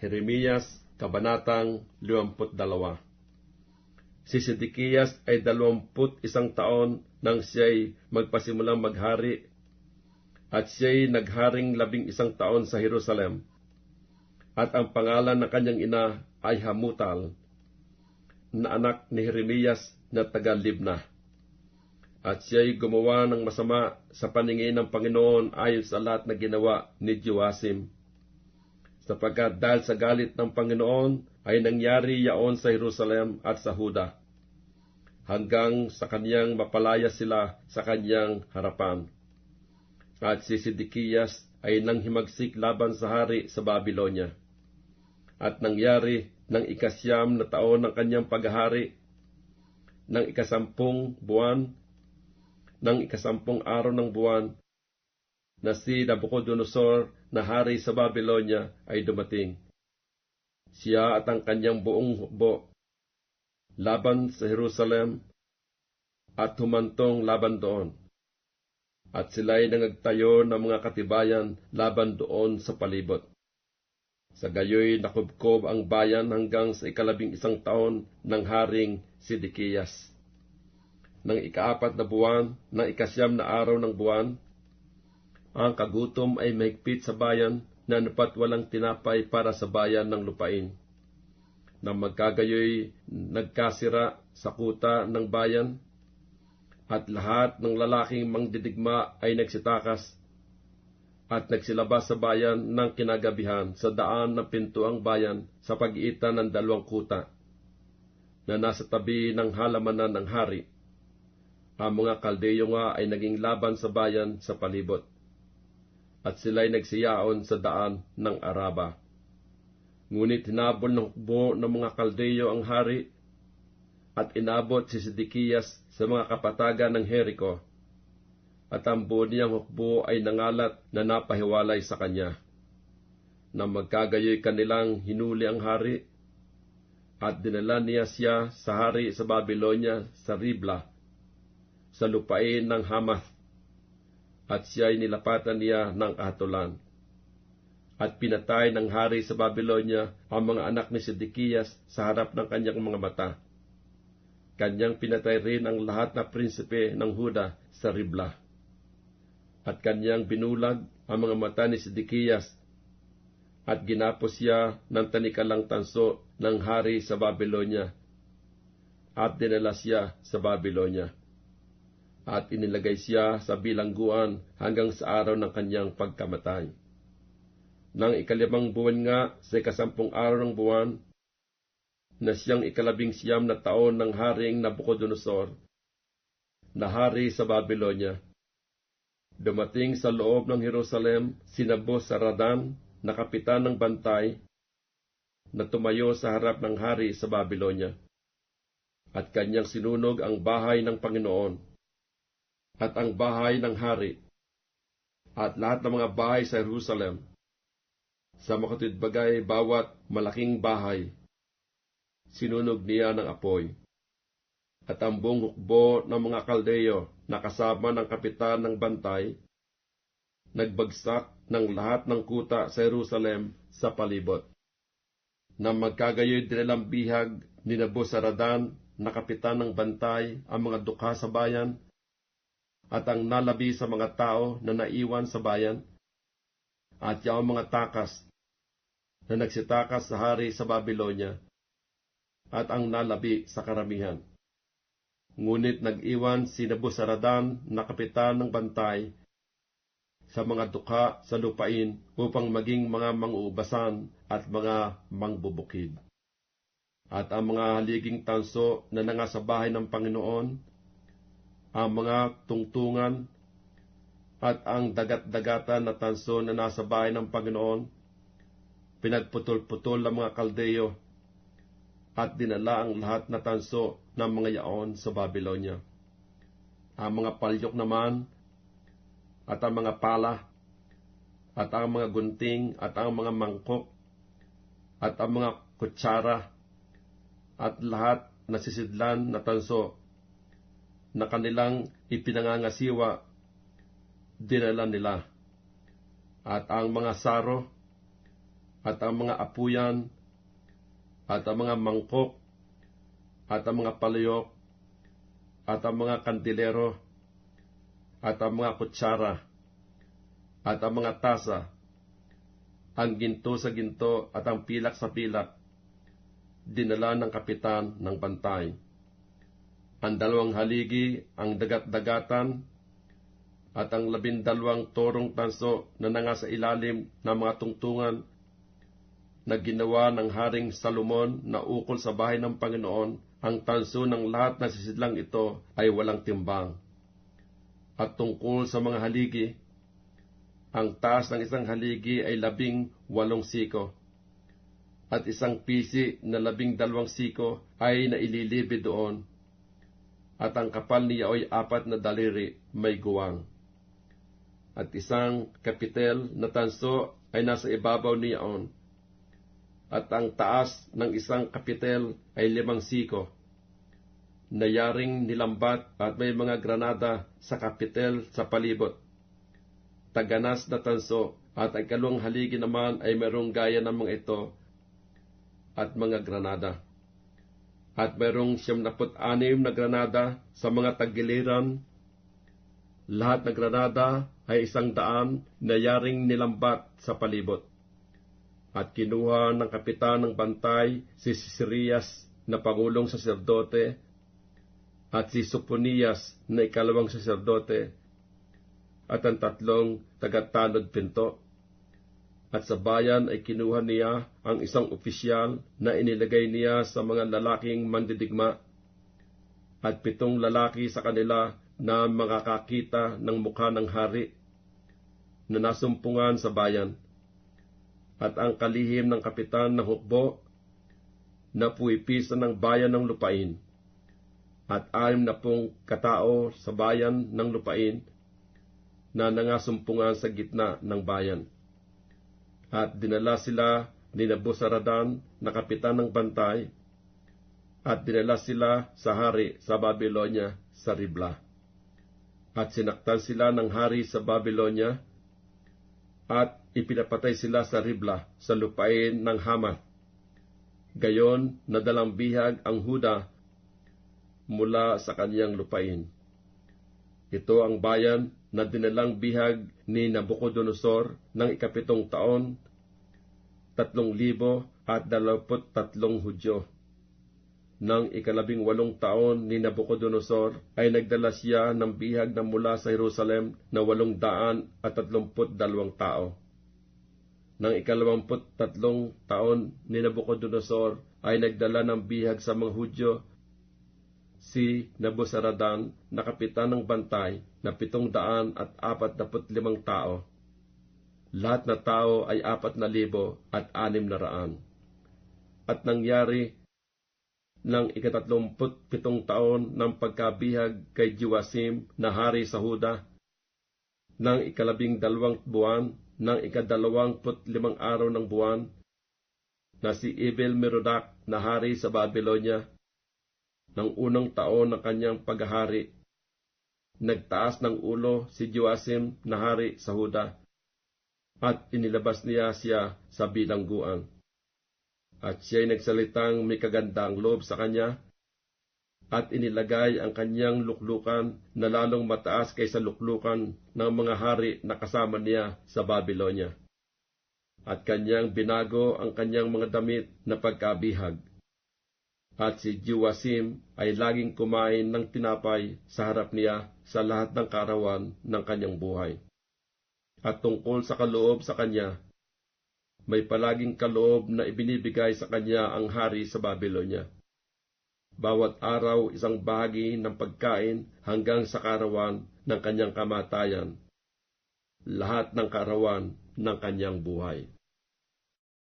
Jeremias, Kabanatang 52 Si Sidikiyas ay dalawamput isang taon nang siya'y magpasimulang maghari at siya'y nagharing labing isang taon sa Jerusalem. At ang pangalan ng kanyang ina ay Hamutal, na anak ni Jeremias na taga Libna. At siya'y gumawa ng masama sa paningin ng Panginoon ayon sa lahat na ginawa ni Joasim sapagkat dahil sa galit ng Panginoon ay nangyari yaon sa Jerusalem at sa Huda, hanggang sa kanyang mapalaya sila sa kanyang harapan. At si Sidikiyas ay nanghimagsik laban sa hari sa Babylonia. At nangyari ng ikasyam na taon ng kanyang paghahari, ng ikasampung buwan, ng ikasampung araw ng buwan, na si Nabucodonosor na hari sa Babylonia ay dumating. Siya at ang kanyang buong hukbo laban sa Jerusalem at humantong laban doon. At sila'y nangagtayo ng mga katibayan laban doon sa palibot. Sa gayoy nakubkob ang bayan hanggang sa ikalabing isang taon ng haring Sidikiyas. Nang ikaapat na buwan, ng ikasyam na araw ng buwan, ang kagutom ay mahigpit sa bayan na napat walang tinapay para sa bayan ng lupain. Na magkagayoy nagkasira sa kuta ng bayan at lahat ng lalaking mangdidigma ay nagsitakas at nagsilabas sa bayan ng kinagabihan sa daan ng pintuang bayan sa pagitan ng dalawang kuta na nasa tabi ng halamanan ng hari. Ang mga kaldeyo nga ay naging laban sa bayan sa palibot at sila'y nagsiyaon sa daan ng Araba. Ngunit hinabol ng hukbo ng mga kaldeyo ang hari at inabot si Sidikiyas sa mga kapatagan ng Jericho at ang buo niyang hukbo ay nangalat na napahiwalay sa kanya. Na magkagayoy kanilang hinuli ang hari at dinala niya siya sa hari sa Babylonia sa Ribla sa lupain ng Hamath at siya'y nilapatan niya ng kahatulan. At pinatay ng hari sa Babylonia ang mga anak ni Sidikiyas sa harap ng kanyang mga mata. Kanyang pinatay rin ang lahat na prinsipe ng Huda sa Ribla. At kanyang binulag ang mga mata ni Sidikiyas at ginapos siya ng tanikalang tanso ng hari sa Babylonia at dinala siya sa Babylonia at inilagay siya sa bilangguan hanggang sa araw ng kanyang pagkamatay. Nang ikalimang buwan nga sa ikasampung araw ng buwan, na siyang ikalabing siyam na taon ng haring Nabucodonosor, na hari sa Babylonia. Dumating sa loob ng Jerusalem si Nabosaradan na kapitan ng bantay na tumayo sa harap ng hari sa Babylonia. At kanyang sinunog ang bahay ng Panginoon at ang bahay ng hari, at lahat ng mga bahay sa Jerusalem. Sa makatid bagay bawat malaking bahay, sinunog niya ng apoy. At ang buong hukbo ng mga kaldeyo na kasama ng kapitan ng bantay, nagbagsak ng lahat ng kuta sa Jerusalem sa palibot. Na magkagayoy dinilang bihag ni Nabusaradan na kapitan ng bantay ang mga dukha sa bayan at ang nalabi sa mga tao na naiwan sa bayan, at yung mga takas na nagsitakas sa hari sa Babylonia, at ang nalabi sa karamihan. Ngunit nag-iwan si Nabusaradan na kapitan ng bantay sa mga dukha sa lupain upang maging mga manguubasan at mga mangbubukid. At ang mga haliging tanso na nangasabahay ng Panginoon ang mga tungtungan at ang dagat-dagatan na tanso na nasa bahay ng Panginoon, pinagputol-putol ang mga kaldeyo at dinala ang lahat na tanso ng mga yaon sa Babylonia. Ang mga palyok naman at ang mga pala at ang mga gunting at ang mga mangkok at ang mga kutsara at lahat na sisidlan na tanso na kanilang ipinangangasiwa, dinala nila. At ang mga saro at ang mga apuyan, at ang mga mangkok, at ang mga palayok, at ang mga kandilero, at ang mga kutsara, at ang mga tasa, ang ginto sa ginto at ang pilak sa pilak, dinala ng kapitan ng bantay. Ang dalawang haligi, ang dagat-dagatan, at ang labindalawang torong tanso na nanga sa ilalim ng mga tungtungan na ginawa ng Haring Salomon na ukol sa bahay ng Panginoon, ang tanso ng lahat na sisidlang ito ay walang timbang. At tungkol sa mga haligi, ang taas ng isang haligi ay labing walong siko, at isang pisi na labing dalawang siko ay naililibi doon, at ang kapal niya ay apat na daliri may guwang. At isang kapitel na tanso ay nasa ibabaw niyaon, at ang taas ng isang kapitel ay limang siko, nayaring nilambat at may mga granada sa kapitel sa palibot. Taganas na tanso at ang kalawang haligi naman ay mayroong gaya ng mga ito at mga granada. At mayroong siyam anim na granada sa mga tagiliran. Lahat ng granada ay isang daan na yaring nilambat sa palibot. At kinuha ng kapitan ng bantay si Sisirias na pangulong saserdote at si Soponias na ikalawang saserdote at ang tatlong tagatanod pinto. At sa bayan ay kinuha niya ang isang opisyal na inilagay niya sa mga lalaking mandidigma. At pitong lalaki sa kanila na makakakita ng mukha ng hari na nasumpungan sa bayan. At ang kalihim ng kapitan ng hukbo na puipisan ng bayan ng lupain. At anim na pong katao sa bayan ng lupain na nangasumpungan sa gitna ng bayan. At dinala sila ni Nabusaradan na kapitan ng bantay at dinala sila sa hari sa Babylonia sa Ribla. At sinaktan sila ng hari sa Babylonia at ipinapatay sila sa Ribla sa lupain ng Hamath. Gayon, nadalang bihag ang Huda mula sa kanyang lupain. Ito ang bayan na dinalang bihag ni Nabucodonosor ng ikapitong taon, tatlong libo at dalawaput tatlong Hudyo. Nang ikalabing walong taon ni Nabucodonosor ay nagdala siya ng bihag na mula sa Jerusalem na walong daan at tatlumput dalawang tao. Nang ikalawamput tatlong taon ni Nabucodonosor ay nagdala ng bihag sa mga Hudyo si Nabusaradan na kapitan ng bantay na pitong daan at apat daput limang tao. Lahat na tao ay apat na libo at anim na raan. At nangyari ng ikatatlumput pitong taon ng pagkabihag kay Jiwasim na hari sa Huda, ng ikalabing dalawang buwan ng ikadalawang put limang araw ng buwan, na si Ibel Merodak na hari sa Babylonia, ng unang taon ng kanyang paghahari. Nagtaas ng ulo si Joasim na hari sa Huda at inilabas niya siya sa bilangguan. At siya'y nagsalitang may kagandang loob sa kanya at inilagay ang kanyang luklukan na lalong mataas kaysa luklukan ng mga hari na kasama niya sa Babylonia. At kanyang binago ang kanyang mga damit na pagkabihag at si Jiwasim ay laging kumain ng tinapay sa harap niya sa lahat ng karawan ng kanyang buhay. At tungkol sa kaloob sa kanya, may palaging kaloob na ibinibigay sa kanya ang hari sa Babylonia. Bawat araw isang bahagi ng pagkain hanggang sa karawan ng kanyang kamatayan. Lahat ng karawan ng kanyang buhay.